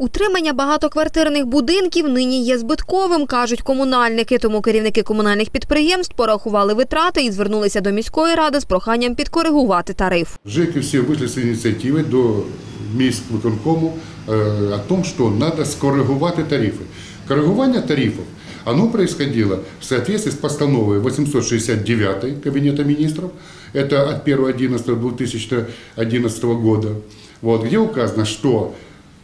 Утримання багатоквартирних будинків нині є збитковим, кажуть комунальники. Тому керівники комунальних підприємств порахували витрати і звернулися до міської ради з проханням підкоригувати тариф. ЖЭКи все вышли с инициативой до міськвиконкому э, о том, что надо скоррегувати тарифи. Коррегування тарифов, оно происходило в соответствии с постановой 869 Кабинета министров, это от 1.11.2011 года, вот, где указано, что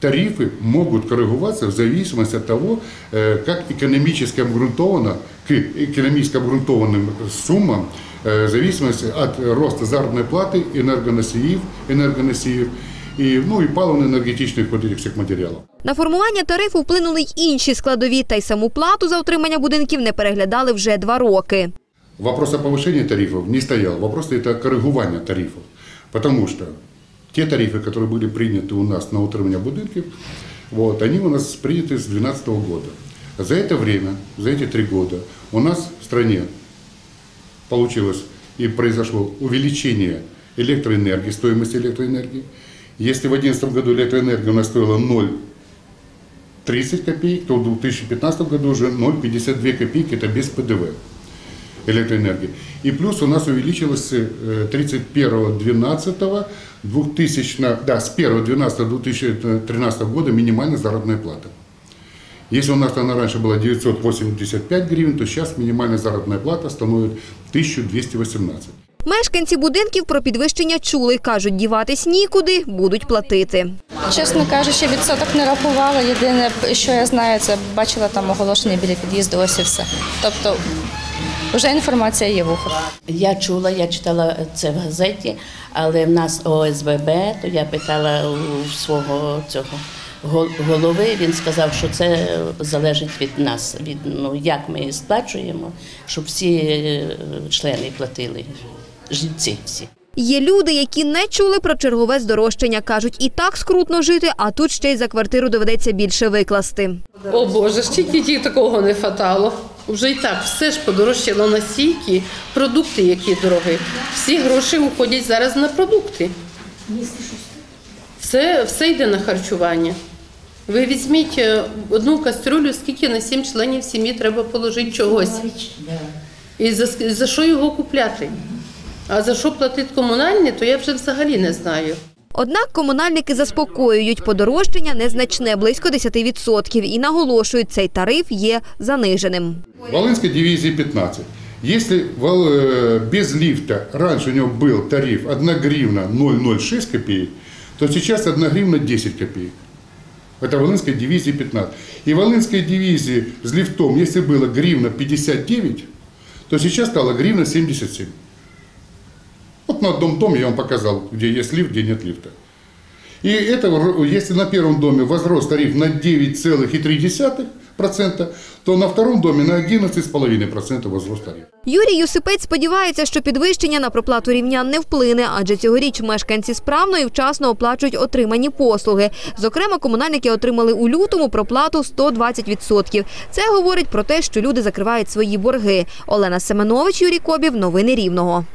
тарифы могут коррегироваться в зависимости от того, э, как экономически обґрунтовано, к экономически обґрунтованным суммам, э, в зависимости от роста заработной платы энергоносиев, энергоносиев и, ну, и паливно-энергетичных вот этих всех материалов. На формування тарифу вплинули й інші складові, та й саму плату за утримання будинків не переглядали вже два роки. Вопрос о повышении тарифов не стоял. Вопрос это коррегирование тарифов. Потому что те тарифы, которые были приняты у нас на утримание будинков, вот, они у нас приняты с 2012 года. За это время, за эти три года у нас в стране получилось и произошло увеличение электроэнергии, стоимости электроэнергии. Если в 2011 году электроэнергия у нас стоила 0,30 копеек, то в 2015 году уже 0,52 копейки, это без ПДВ электроэнергии. И плюс у нас увеличилось э, 31.12.2000, да, с 1.12.2013 года минимальная заработная плата. Если у нас она раньше была 985 гривен, то сейчас минимальная заработная плата становит 1218. Мешканці будинків про підвищення чули. Кажуть, діватись нікуди, будуть платити. Чесно кажучи, відсоток не рахувала. Єдине, що я знаю, це бачила там оголошення біля під'їзду, ось і все. Тобто вже інформація є в ухах. Я чула, я читала це в газеті, але в нас ОСББ, то я питала у свого цього гол- голови. Він сказав, що це залежить від нас, від ну як ми сплачуємо, щоб всі е, члени платили, жильці всі. Є люди, які не чули про чергове здорожчання. Кажуть, і так скрутно жити, а тут ще й за квартиру доведеться більше викласти. О Боже, ще тільки такого не хватало. Вже і так все ж подорожчало на стійки, продукти, які дорогі. Всі гроші уходять зараз на продукти. Все, все йде на харчування. Ви візьміть е, одну кастрюлю, скільки на сім членів сім'ї треба положити чогось. І за, за що його купляти? А за що платить комунальні, то я вже взагалі не знаю. Однак комунальники заспокоюють, подорожчання незначне, близько 10%, і наголошують, цей тариф є заниженим. Волынской дивизии 15. Если вол- э, без лифта раньше у него был тариф 1 гривна 0,06 копеек, то сейчас 1 гривна 10 копеек. Это Волынской дивизии 15. И Волынской дивизии с лифтом, если было гривна 59, то сейчас стало гривна 77. Вот на одном доме я вам показал, где есть лифт, где нет лифта. И это, если на первом доме возрос тариф на 9,3%, то на втором доме на 11,5% возрос тариф. Юрій Юсипець сподівається, що підвищення на проплату рівнян не вплине, адже цьогоріч мешканці справно і вчасно оплачують отримані послуги. Зокрема, комунальники отримали у лютому проплату 120%. Це говорить про те, що люди закривають свої борги. Олена Семенович, Юрій Кобів. Новини Рівного.